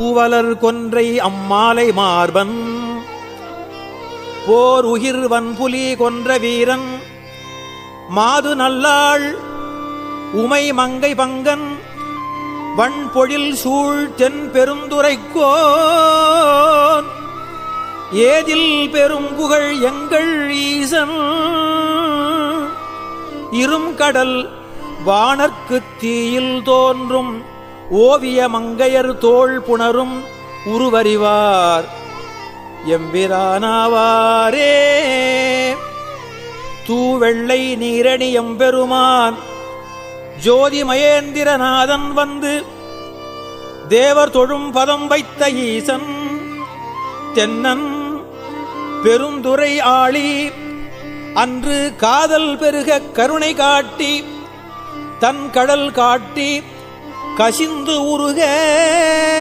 பூவலர் கொன்றை அம்மாலை மார்பன். போர் உயிர்வன் புலி கொன்ற வீரன். மாது நல்லாள் உமை மங்கை பங்கன். வண்பொழில் சூழ் தென் பெருந்துரைக்கோன் ஏதில் பெரும் புகழ் எங்கள் ஈசன். இரும் கடல் வானர்க்குத் தீயில் தோன்றும் ஓவிய மங்கையர் தோள் புணரும் உருவறிவார். எம்பிரானாவாரே தூவெள்ளை நீரணி எம்பெருமான் ஜோதி வந்து தேவர் தொழும் பதம் வைத்த ஈசன் தென்னன் பெருந்துரை ஆளி அன்று காதல் பெருக கருணை காட்டி தன் கடல் காட்டி கசிந்து உருக.